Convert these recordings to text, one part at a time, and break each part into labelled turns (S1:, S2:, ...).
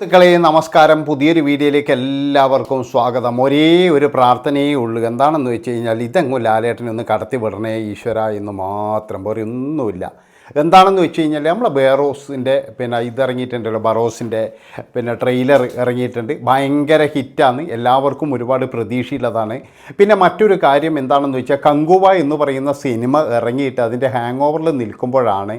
S1: സുഹൃത്തുക്കളെ നമസ്കാരം. പുതിയൊരു വീഡിയോയിലേക്ക് എല്ലാവർക്കും സ്വാഗതം. ഒരേ ഒരു പ്രാർത്ഥനയേ ഉള്ളൂ. എന്താണെന്ന് വെച്ച് കഴിഞ്ഞാൽ ഇതെങ്ങും ലാലേട്ടനെ ഒന്ന് കടത്തി വിടണേ ഈശ്വര എന്ന് മാത്രം വേറെ ഒന്നുമില്ല. എന്താണെന്ന് വെച്ച് കഴിഞ്ഞാൽ നമ്മളെ ബേറോസിന്റെ പിന്നെ ഇതിറങ്ങിയിട്ടുണ്ടല്ലോ ബറോസിന്റെ പിന്നെ ട്രെയിലർ ഇറങ്ങിയിട്ടുണ്ട്. ഭയങ്കര ഹിറ്റാണ്. എല്ലാവർക്കും ഒരുപാട് പ്രതീക്ഷയുള്ളതാണ്. പിന്നെ മറ്റൊരു കാര്യം എന്താണെന്ന് വെച്ചാൽ കങ്കുവ എന്ന് പറയുന്ന സിനിമ ഇറങ്ങിയിട്ട് അതിന്റെ ഹാങ് ഓവറിൽ നിൽക്കുമ്പോഴാണ്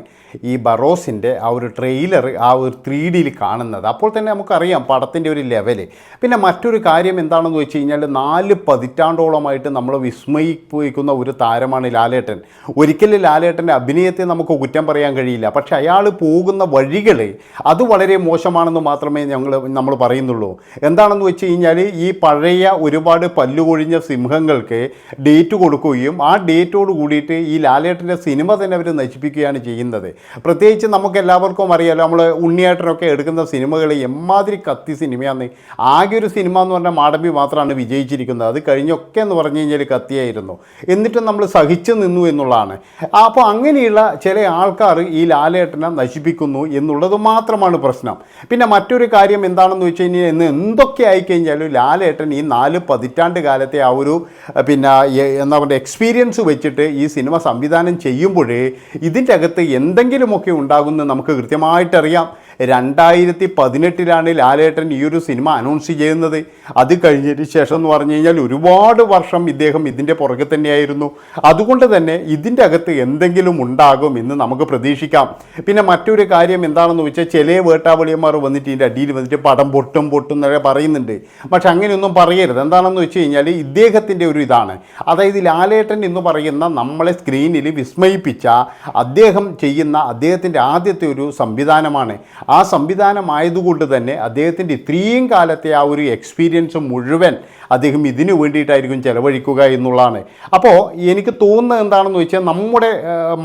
S1: ഈ ബറോസിന്റെ ആ ഒരു ട്രെയിലർ ആ ഒരു ത്രീ ഡിയിൽ കാണുന്നത്. അപ്പോൾ തന്നെ നമുക്കറിയാം പടത്തിന്റെ ഒരു ലെവൽ പിന്നെ മറ്റൊരു കാര്യം എന്താണെന്ന് വെച്ച് കഴിഞ്ഞാൽ നാല് പതിറ്റാണ്ടോളമായിട്ട് നമ്മൾ വിസ്മയിപ്പിക്കുന്ന ഒരു താരമാണ് ലാലേട്ടൻ. ഒരിക്കലും ലാലേട്ടന്റെ അഭിനയത്തെ നമുക്ക് കുറ്റം പറയാൻ കഴിയില്ല. പക്ഷെ അയാൾ പോകുന്ന വഴികൾ അത് വളരെ മോശമാണെന്ന് മാത്രമേ ഞങ്ങൾ നമ്മൾ പറയുന്നുള്ളൂ. എന്താണെന്ന് വെച്ച് കഴിഞ്ഞാൽ ഈ പഴയ ഒരുപാട് പല്ലുകൊഴിഞ്ഞ സിംഹങ്ങൾക്ക് ഡേറ്റ് കൊടുക്കുകയും ആ ഡേറ്റോട് കൂടിയിട്ട് ഈ ലാലേട്ടന്റെ സിനിമ തന്നെ അവർ നശിപ്പിക്കുകയാണ് ചെയ്യുന്നത്. പ്രത്യേകിച്ച് നമുക്ക് എല്ലാവർക്കും അറിയാലോ നമ്മൾ ഉണ്ണിയേട്ടനൊക്കെ എടുക്കുന്ന സിനിമകൾ എമ്മാതിരി കത്തി സിനിമയാണ് ആകെ ഒരു സിനിമ എന്ന് പറഞ്ഞാൽ മാടമ്പി മാത്രമാണ് വിജയിച്ചിരിക്കുന്നത്. അത് കഴിഞ്ഞൊക്കെ എന്ന് പറഞ്ഞു കഴിഞ്ഞാൽ കത്തിയായിരുന്നു. എന്നിട്ടും നമ്മൾ സഹിച്ചു നിന്നു എന്നുള്ളതാണ്. അപ്പോൾ അങ്ങനെയുള്ള ചില ആൾക്കാർ ഈ ലാലേട്ടനെ നശിപ്പിക്കുന്നു എന്നുള്ളത് മാത്രമാണ് പ്രശ്നം. പിന്നെ മറ്റൊരു കാര്യം എന്താണെന്ന് വെച്ച് കഴിഞ്ഞാൽ ഇന്ന് എന്തൊക്കെ ആയിക്കഴിഞ്ഞാലും ലാലേട്ടൻ ഈ നാല് പതിറ്റാണ്ട് കാലത്തെ ആ ഒരു പിന്നെ എന്താ പറയുക എക്സ്പീരിയൻസ് വെച്ചിട്ട് ഈ സിനിമ സംവിധാനം ചെയ്യുമ്പോഴേ ഇതിന്റെ അകത്ത് എന്തെങ്കിലുമൊക്കെ ഉണ്ടാകുമെന്ന് നമുക്ക് കൃത്യമായിട്ടറിയാം. രണ്ടായിരത്തി പതിനെട്ടിലാണ് ലാലേട്ടൻ ഈ ഒരു സിനിമ അനൗൺസ് ചെയ്യുന്നത്. അത് കഴിഞ്ഞതിന് ശേഷം എന്ന് പറഞ്ഞു കഴിഞ്ഞാൽ ഒരുപാട് വർഷം ഇദ്ദേഹം ഇതിന്റെ പുറകെ തന്നെയായിരുന്നു. അതുകൊണ്ട് തന്നെ ഇതിന്റെ അകത്ത് എന്തെങ്കിലും ഉണ്ടാകും എന്ന് നമുക്ക് പ്രതീക്ഷിക്കാം. പിന്നെ മറ്റൊരു കാര്യം എന്താണെന്ന് വെച്ചാൽ ചില വേട്ടാവളിയന്മാർ വന്നിട്ട് ഇതിന്റെ അടിയിൽ വന്നിട്ട് പടം പൊട്ടും പൊട്ടും എന്നൊക്കെ പറയുന്നുണ്ട്. പക്ഷെ അങ്ങനെയൊന്നും പറയരുത്. എന്താണെന്ന് വെച്ച് കഴിഞ്ഞാൽ ഇദ്ദേഹത്തിന്റെ ഒരു ഇതാണ്. അതായത് ലാലേട്ടൻ എന്ന് പറയുന്ന നമ്മളെ സ്ക്രീനിൽ വിസ്മയിപ്പിച്ച അദ്ദേഹം ചെയ്യുന്ന അദ്ദേഹത്തിന്റെ ആദ്യത്തെ ഒരു സംവിധാനമാണ്. ആ സംവിധാനമായതുകൊണ്ട് തന്നെ അദ്ദേഹത്തിന്റെ ഇത്രയും കാലത്തെ ആ ഒരു എക്സ്പീരിയൻസ് മുഴുവൻ അദ്ദേഹം ഇതിനു വേണ്ടിയിട്ടായിരിക്കും ചെലവഴിക്കുക എന്നുള്ളതാണ്. അപ്പോൾ എനിക്ക് തോന്നുന്നത് എന്താണെന്ന് വെച്ചാൽ നമ്മുടെ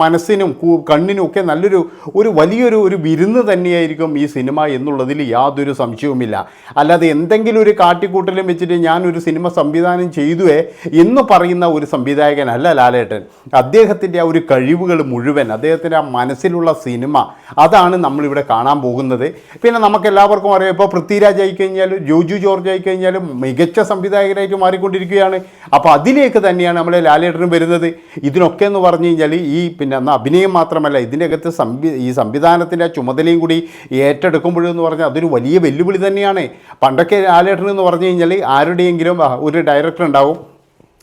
S1: മനസ്സിനും കണ്ണിനും ഒക്കെ നല്ലൊരു ഒരു വലിയൊരു ഒരു വിരുന്ന് തന്നെയായിരിക്കും ഈ സിനിമ എന്നുള്ളതിൽ യാതൊരു സംശയവുമില്ല. അല്ലാതെ എന്തെങ്കിലും ഒരു കാട്ടിക്കൂട്ടലും വെച്ചിട്ട് ഞാനൊരു സിനിമ സംവിധാനം ചെയ്തുവേ എന്ന് പറയുന്ന ഒരു സംവിധായകനല്ല ലാലേട്ടൻ. അദ്ദേഹത്തിന്റെ ആ ഒരു കഴിവുകൾ മുഴുവൻ അദ്ദേഹത്തിന്റെ ആ മനസ്സിലുള്ള സിനിമ അതാണ് നമ്മളിവിടെ കാണാൻ പോകുന്നത്. പിന്നെ നമുക്ക് എല്ലാവർക്കും അറിയാം ഇപ്പോൾ പൃഥ്വിരാജ് ആയിക്കഴിഞ്ഞാലും ജോജു ജോർജ് ആയിക്കഴിഞ്ഞാലും മികച്ച സംവിധായകരായിട്ട് മാറിക്കൊണ്ടിരിക്കുകയാണ്. അപ്പോൾ അതിലേക്ക് തന്നെയാണ് നമ്മളെ ലാലേട്ടനും വരുന്നത്. ഇതിനൊക്കെ എന്ന് പറഞ്ഞു കഴിഞ്ഞാൽ ഈ പിന്നെ അന്ന് അഭിനയം മാത്രമല്ല ഇതിന്റെ അകത്ത് സംവി ഈ സംവിധാനത്തിന്റെ ചുമതലയും കൂടി ഏറ്റെടുക്കുമ്പോഴെന്ന് പറഞ്ഞാൽ അതൊരു വലിയ വെല്ലുവിളി തന്നെയാണ്. പണ്ടൊക്കെ ലാലേട്ടൻ എന്ന് പറഞ്ഞു കഴിഞ്ഞാൽ ആരുടെയെങ്കിലും ഒരു ഡയറക്ടർ ഉണ്ടാവും.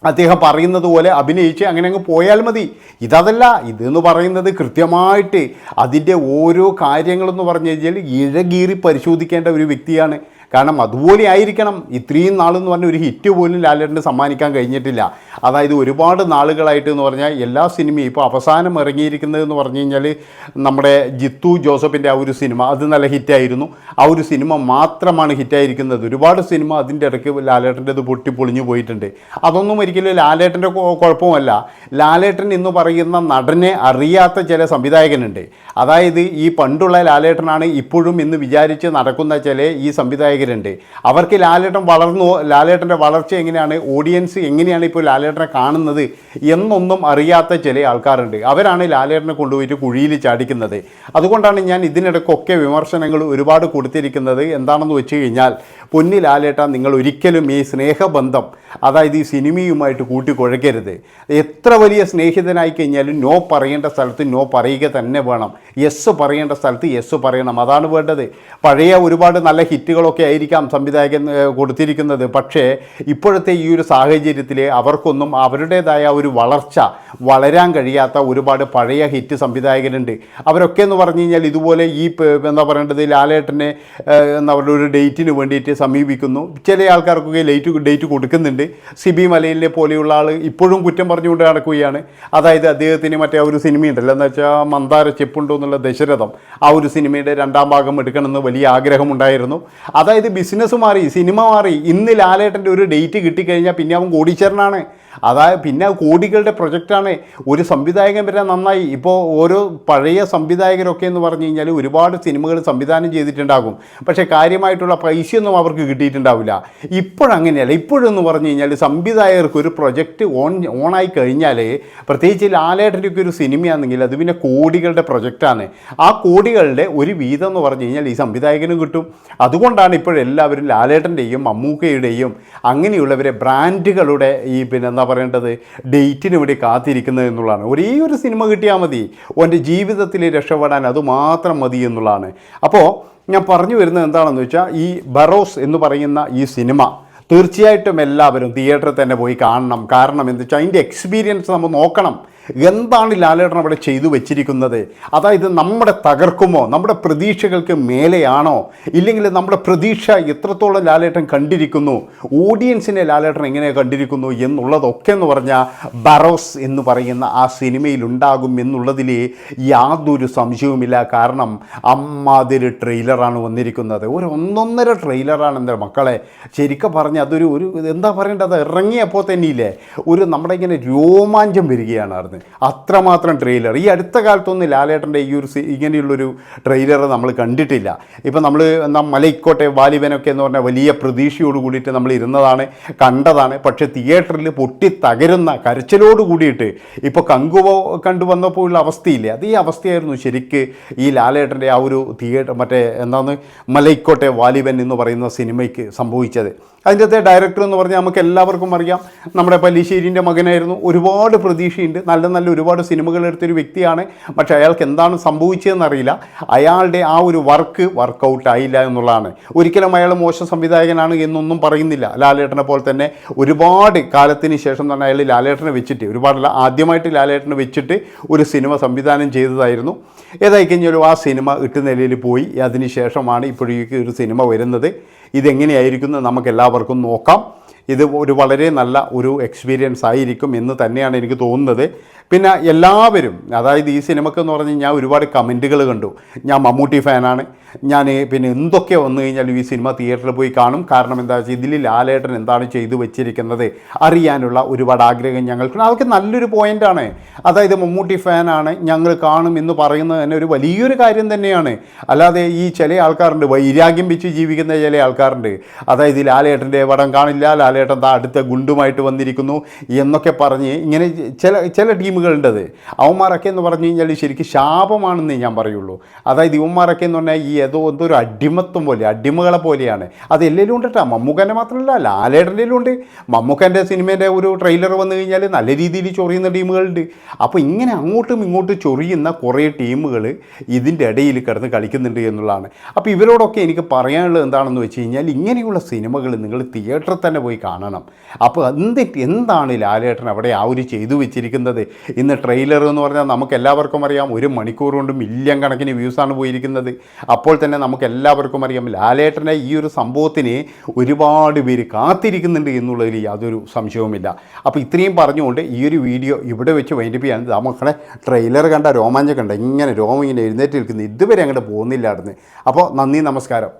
S1: അദ്ദേഹം പറയുന്നത് പോലെ അഭിനയിച്ച് അങ്ങനെ അങ്ങ് പോയാൽ മതി. ഇതതല്ല ഇതെന്ന് പറയുന്നത് കൃത്യമായിട്ട് അതിന്റെ ഓരോ കാര്യങ്ങളെന്ന് പറഞ്ഞു കഴിഞ്ഞാൽ ഇഴകീറി പരിശോധിക്കേണ്ട ഒരു വ്യക്തിയാണ് കാരണം അതുപോലെ ആയിരിക്കണം. ഇത്രയും നാളെന്ന് പറഞ്ഞ ഒരു ഹിറ്റ് പോലും ലാലേട്ടന് സമ്മാനിക്കാൻ കഴിഞ്ഞിട്ടില്ല. അതായത് ഒരുപാട് നാളുകളായിട്ട് എന്ന് പറഞ്ഞാൽ എല്ലാ സിനിമയും ഇപ്പോൾ അവസാനം ഇറങ്ങിയിരിക്കുന്നതെന്ന് പറഞ്ഞു കഴിഞ്ഞാൽ നമ്മുടെ ജിത്തു ജോസഫിന്റെ ആ ഒരു സിനിമ അത് നല്ല ഹിറ്റായിരുന്നു ആ ഒരു സിനിമ മാത്രമാണ് ഹിറ്റായിരിക്കുന്നത് ഒരുപാട് സിനിമ അതിന്റെ ഇടയ്ക്ക് ലാലേട്ടന്റെത് പൊട്ടി പൊളിഞ്ഞു പോയിട്ടുണ്ട്. അതൊന്നും ഒരിക്കലും ലാലേട്ടന്റെ കുഴപ്പമല്ല. ലാലേട്ടൻ എന്ന് പറയുന്ന നടനെ അറിയാത്ത ചില സംവിധായകനുണ്ട്. അതായത് ഈ പണ്ടുള്ള ലാലേട്ടനാണ് ഇപ്പോഴും എന്ന് വിചാരിച്ച് നടക്കുന്ന ചില ഈ സംവിധായകരുണ്ട് അവർക്ക് ലാലേട്ടൻ വളർന്നു ലാലേട്ടന്റെ വളർച്ച എങ്ങനെയാണ് ഓഡിയൻസ് എങ്ങനെയാണ് ഇപ്പോൾ ലാലേട്ടനെ കാണുന്നത് എന്നൊന്നും അറിയാത്ത ചില ആൾക്കാരുണ്ട്. അവരാണ് ലാലേട്ടനെ കൊണ്ടുപോയിട്ട് കുഴിയിൽ ചാടിക്കുന്നത്. അതുകൊണ്ടാണ് ഞാൻ ഇതിനിടയ്ക്കൊക്കെ വിമർശനങ്ങൾ ഒരുപാട് കൊടുത്തിരിക്കുന്നത്. എന്താണെന്ന് വെച്ച് കഴിഞ്ഞാൽ പൊന്നി ലാലേട്ട നിങ്ങൾ ഒരിക്കലും ഈ സ്നേഹബന്ധം അതായത് ഈ സിനിമയുമായിട്ട് കൂട്ടിക്കുഴക്കരുത്. എത്ര വലിയ സ്നേഹിതനായി കഴിഞ്ഞാലും നോ പറയേണ്ട സ്ഥലത്ത് നോ പറയുക തന്നെ വേണം. യെസ് പറയേണ്ട സ്ഥലത്ത് യെസ് പറയണം. അതാണ് വേണ്ടത്. പഴയ ഒരുപാട് നല്ല ഹിറ്റുകളൊക്കെ ആയിരിക്കാം സംവിധായകൻ കൊടുത്തിരിക്കുന്നത്. പക്ഷേ ഇപ്പോഴത്തെ ഈ ഒരു സാഹചര്യത്തിൽ അവർക്കൊന്നും അവരുടേതായ ഒരു വളർച്ച വളരാൻ കഴിയാത്ത ഒരുപാട് പഴയ ഹിറ്റ് സംവിധായകരുണ്ട് അവരൊക്കെ എന്ന് പറഞ്ഞു കഴിഞ്ഞാൽ ഇതുപോലെ ഈ എന്താ പറയേണ്ടത് ലാലേട്ടനെ എന്നവരുടെ ഒരു ഡേറ്റിന് വേണ്ടിയിട്ട് സമീപിക്കുന്നു. ചില ആൾക്കാർക്കൊക്കെ ലേറ്റ് ഡേറ്റ് കൊടുക്കുന്നുണ്ട്. സിബി മലയിലെ പോലെയുള്ള ആൾ ഇപ്പോഴും കുറ്റം പറഞ്ഞുകൊണ്ട് നടക്കുകയാണ്. അതായത് അദ്ദേഹത്തിന് മറ്റേ ഒരു സിനിമയുണ്ടല്ലോ എന്ന് വെച്ചാൽ മന്ദാര ചെപ്പുണ്ടോ എന്നുള്ള ദശരഥം ആ ഒരു സിനിമയുടെ രണ്ടാം ഭാഗം എടുക്കണമെന്ന് വലിയ ആഗ്രഹമുണ്ടായിരുന്നു. അതായത് ബിസിനസ് മാറി സിനിമ മാറി ഇന്ന് ലാലേട്ടന്റെ ഒരു ഡേറ്റ് കിട്ടിക്കഴിഞ്ഞാൽ പിന്നെ അവൻ കോടീശ്വരനാണ്. അതായത് പിന്നെ കോടികളുടെ പ്രൊജക്റ്റാണ് ഒരു സംവിധായകൻ വരെ നന്നായി. ഇപ്പോൾ ഓരോ പഴയ സംവിധായകരൊക്കെ എന്ന് പറഞ്ഞു കഴിഞ്ഞാൽ ഒരുപാട് സിനിമകൾ സംവിധാനം ചെയ്തിട്ടുണ്ടാകും. പക്ഷേ കാര്യമായിട്ടുള്ള പൈസയൊന്നും അവർക്ക് കിട്ടിയിട്ടുണ്ടാവില്ല. ഇപ്പോഴങ്ങനെയല്ല. ഇപ്പോഴെന്ന് പറഞ്ഞു കഴിഞ്ഞാൽ സംവിധായകർക്ക് ഒരു പ്രൊജക്റ്റ് ഓൺ ഓണായി കഴിഞ്ഞാൽ പ്രത്യേകിച്ച് ലാലേട്ടന്റെയൊക്കെ ഒരു സിനിമയാണെങ്കിൽ അത് പിന്നെ കോടികളുടെ പ്രൊജക്റ്റാണ്. ആ കോടികളുടെ ഒരു വീതം എന്ന് പറഞ്ഞു കഴിഞ്ഞാൽ ഈ സംവിധായകനും കിട്ടും. അതുകൊണ്ടാണ് ഇപ്പോഴെല്ലാവരും ലാലേട്ടന്റെയും മമ്മൂക്കയുടെയും അങ്ങനെയുള്ളവരെ ബ്രാൻഡുകളുടെ ഈ പിന്നെ എന്താ പറയേണ്ടത്? ഡേറ്റിന് വേണ്ടി കാത്തിരിക്കുന്നത് എന്നുള്ളതാണ്. ഒരേ ഒരു സിനിമ കിട്ടിയാൽ മതി. ഓന്റെ ജീവിതത്തിൽ രക്ഷപ്പെടാൻ അതുമാത്രം മതി എന്നുള്ളതാണ്. അപ്പോൾ ഞാൻ പറഞ്ഞു വരുന്നത് എന്താണെന്ന് വെച്ചാൽ ഈ ബറോസ് എന്ന് പറയുന്ന ഈ സിനിമ തീർച്ചയായിട്ടും എല്ലാവരും തിയേറ്ററിൽ തന്നെ പോയി കാണണം. കാരണം എന്താ വെച്ചാൽ അതിന്റെ എക്സ്പീരിയൻസ് നമ്മൾ നോക്കണം. എന്താണ് ലാലേട്ടൻ അവിടെ ചെയ്തു വെച്ചിരിക്കുന്നത്? അതായത് നമ്മുടെ തകർക്കുമോ? നമ്മുടെ പ്രതീക്ഷകൾക്ക് മേലെയാണോ? ഇല്ലെങ്കിൽ നമ്മുടെ പ്രതീക്ഷ എത്രത്തോളം ലാലേട്ടൻ കണ്ടിരിക്കുന്നു? ഓഡിയൻസിനെ ലാലേട്ടൻ എങ്ങനെ കണ്ടിരിക്കുന്നു എന്നുള്ളതൊക്കെ എന്ന് പറഞ്ഞാൽ ബറോസ് എന്ന് പറയുന്ന ആ സിനിമയിൽ ഉണ്ടാകും എന്നുള്ളതിൽ യാതൊരു സംശയവുമില്ല. കാരണം അമ്മാതിരി ട്രെയിലറാണ് വന്നിരിക്കുന്നത്. ഒരു ഒന്നൊന്നര ട്രെയിലറാണ് എന്റെ മക്കളെ. ശരിക്കും പറഞ്ഞ് അതൊരു ഒരു എന്താ പറയേണ്ടത്? ഇറങ്ങിയപ്പോൾ തന്നെയില്ലേ? ഒരു നമ്മുടെ ഇങ്ങനെ രോമാഞ്ചം വരികയാണ് അറിഞ്ഞ് അത്രമാത്രം ട്രെയിലർ ഈ അടുത്ത കാലത്തൊന്നും ലാലേട്ടന്റെ ഈ ഒരു ഇങ്ങനെയുള്ളൊരു ട്രെയിലർ നമ്മൾ കണ്ടിട്ടില്ല. ഇപ്പം നമ്മൾ മലയിക്കോട്ടെ വാലിബനൊക്കെ എന്ന് പറഞ്ഞാൽ വലിയ പ്രതീക്ഷയോട് കൂടിയിട്ട് നമ്മൾ ഇരുന്നതാണ് കണ്ടതാണ്. പക്ഷേ തിയേറ്ററിൽ പൊട്ടി തകരുന്ന കരച്ചിലോട് കൂടിയിട്ട് ഇപ്പോൾ കങ്കുവോ കണ്ടു വന്നപ്പോൾ ഉള്ള അവസ്ഥയില്ലേ? അത് ഈ അവസ്ഥയായിരുന്നു ശരിക്ക് ഈ ലാലേട്ടന്റെ ആ ഒരു തിയേറ്റർ മറ്റേ എന്താണ് മലയിക്കോട്ടെ വാലിബൻ എന്ന് പറയുന്ന സിനിമയ്ക്ക് സംഭവിച്ചത്. അതിന്റെ അകത്തെ ഡയറക്ടർ എന്ന് പറഞ്ഞാൽ നമുക്ക് എല്ലാവർക്കും അറിയാം. നമ്മുടെ പല്ലിശ്ശേരിന്റെ മകനായിരുന്നു. ഒരുപാട് പ്രതീക്ഷയുണ്ട്. നല്ല നല്ല ഒരുപാട് സിനിമകൾ എടുത്തൊരു വ്യക്തിയാണ്. പക്ഷേ അയാൾക്ക് എന്താണ് സംഭവിച്ചതെന്നറിയില്ല. അയാളുടെ ആ ഒരു വർക്ക് വർക്കൗട്ട് ആയില്ല എന്നുള്ളതാണ്. ഒരിക്കലും അയാൾ മോശം സംവിധായകനാണ് എന്നൊന്നും പറയുന്നില്ല. ലാലേട്ടനെ പോലെ തന്നെ ഒരുപാട് കാലത്തിന് ശേഷം തന്നെ അയാൾ ലാലേട്ടനെ വെച്ചിട്ട് ഒരുപാടല്ല ആദ്യമായിട്ട് ലാലേട്ടനെ വെച്ചിട്ട് ഒരു സിനിമ സംവിധാനം ചെയ്തതായിരുന്നു. ഏതായി കഴിഞ്ഞാലും ആ സിനിമ ഇട്ട് നിലയിൽ പോയി. അതിനുശേഷമാണ് ഇപ്പോഴേക്ക് ഒരു സിനിമ വരുന്നത്. ഇതെങ്ങനെയായിരിക്കും എന്ന് നമുക്ക് എല്ലാവർക്കും നോക്കാം. ഇത് ഒരു വളരെ നല്ല ഒരു എക്സ്പീരിയൻസ് ആയിരിക്കും എന്ന് തന്നെയാണ് എനിക്ക് തോന്നുന്നത്. പിന്നെ എല്ലാവരും അതായത് ഈ സിനിമക്ക് എന്ന് പറഞ്ഞ് ഞാൻ ഒരുപാട് കമന്റുകൾ കണ്ടു. ഞാൻ മമ്മൂട്ടി ഫാനാണ് ഞാൻ പിന്നെ എന്തൊക്കെ വന്നു കഴിഞ്ഞാലും ഈ സിനിമ തിയേറ്ററിൽ പോയി കാണും. കാരണം എന്താ വെച്ചാൽ ഇതിൽ ലാലേട്ടൻ എന്താണ് ചെയ്തു വെച്ചിരിക്കുന്നത്? അറിയാനുള്ള ഒരുപാട് ആഗ്രഹം ഞങ്ങൾക്കുണ്ട്. അതൊക്കെ നല്ലൊരു പോയിന്റാണ് അതായത് മമ്മൂട്ടി ഫാനാണ് ഞങ്ങൾ കാണും എന്ന് പറയുന്നത് തന്നെ ഒരു വലിയൊരു കാര്യം തന്നെയാണ്. അല്ലാതെ ഈ ചില ആൾക്കാരുണ്ട്. വൈരാഗ്യം വെച്ച് ജീവിക്കുന്ന ചില ആൾക്കാരുണ്ട്. അതായത് ലാലേട്ടന്റെ പടം കാണില്ല. ലാലേട്ടൻ താ അടുത്ത ഗുണ്ടുമായിട്ട് വന്നിരിക്കുന്നു എന്നൊക്കെ പറഞ്ഞ് ഇങ്ങനെ ചില ചില ടീമുകളുണ്ടത് അവന്മാരൊക്കെ എന്ന് പറഞ്ഞു കഴിഞ്ഞാൽ ശരിക്കും ശാപമാണെന്നേ ഞാൻ പറയുള്ളൂ. അതായത് ഇവന്മാരൊക്കെ എന്ന് പറഞ്ഞാൽ ഈ ഏതോ എന്തോ ഒരു അടിമത്വം പോലെ അടിമകളെ പോലെയാണ്. അത് എല്ലാവരും ഉണ്ട് മമ്മൂക്കന്റെ മാത്രമല്ല ലാലേട്ടന്റെയിലും ഉണ്ട്. മമ്മൂക്കന്റെ സിനിമേന്റെ ഒരു ട്രെയിലർ വന്നു കഴിഞ്ഞാൽ നല്ല രീതിയിൽ ചൊറിയുന്ന ടീമുകളുണ്ട്. അപ്പോൾ ഇങ്ങനെ അങ്ങോട്ടും ഇങ്ങോട്ടും ചൊറിയുന്ന കുറേ ടീമുകൾ ഇതിന്റെ ഇടയിൽ കിടന്ന് കളിക്കുന്നുണ്ട് എന്നുള്ളതാണ്. അപ്പോൾ ഇവരോടൊക്കെ എനിക്ക് പറയാനുള്ളത് എന്താണെന്ന് വെച്ച് കഴിഞ്ഞാൽ ഇങ്ങനെയുള്ള സിനിമകൾ നിങ്ങൾ തിയേറ്ററിൽ തന്നെ പോയി കാണണം. അപ്പോൾ എന്തിട്ട് എന്താണ് ലാലേട്ടൻ അവിടെ ആ ഒരു ചെയ്തു വെച്ചിരിക്കുന്നത്? ഇന്ന് ട്രെയിലർ എന്ന് പറഞ്ഞാൽ നമുക്ക് എല്ലാവർക്കും അറിയാം ഒരു മണിക്കൂർ കൊണ്ട് മില്യൺ കണക്കിന് വ്യൂസാണ് പോയിരിക്കുന്നത്. അപ്പോൾ തന്നെ നമുക്ക് എല്ലാവർക്കും അറിയാം ലാലേട്ടനെ ഈ ഒരു സംഭവത്തിന് ഒരുപാട് പേര് കാത്തിരിക്കുന്നുണ്ട് എന്നുള്ളതിൽ യാതൊരു സംശയവുമില്ല. അപ്പോൾ ഇത്രയും പറഞ്ഞുകൊണ്ട് ഈ ഒരു വീഡിയോ ഇവിടെ വെച്ച് വൈൻഡപ്പ് ചെയ്യാൻ മക്കളെ ട്രെയിലർ കണ്ട രോമാഞ്ചം കണ്ട ഇങ്ങനെ രോമം ഇങ്ങനെ എഴുന്നേറ്റ് നിൽക്കുന്നത് ഇതുവരെ അങ്ങോട്ട് പോകുന്നില്ലായിരുന്നു. അപ്പോൾ നന്ദി നമസ്കാരം.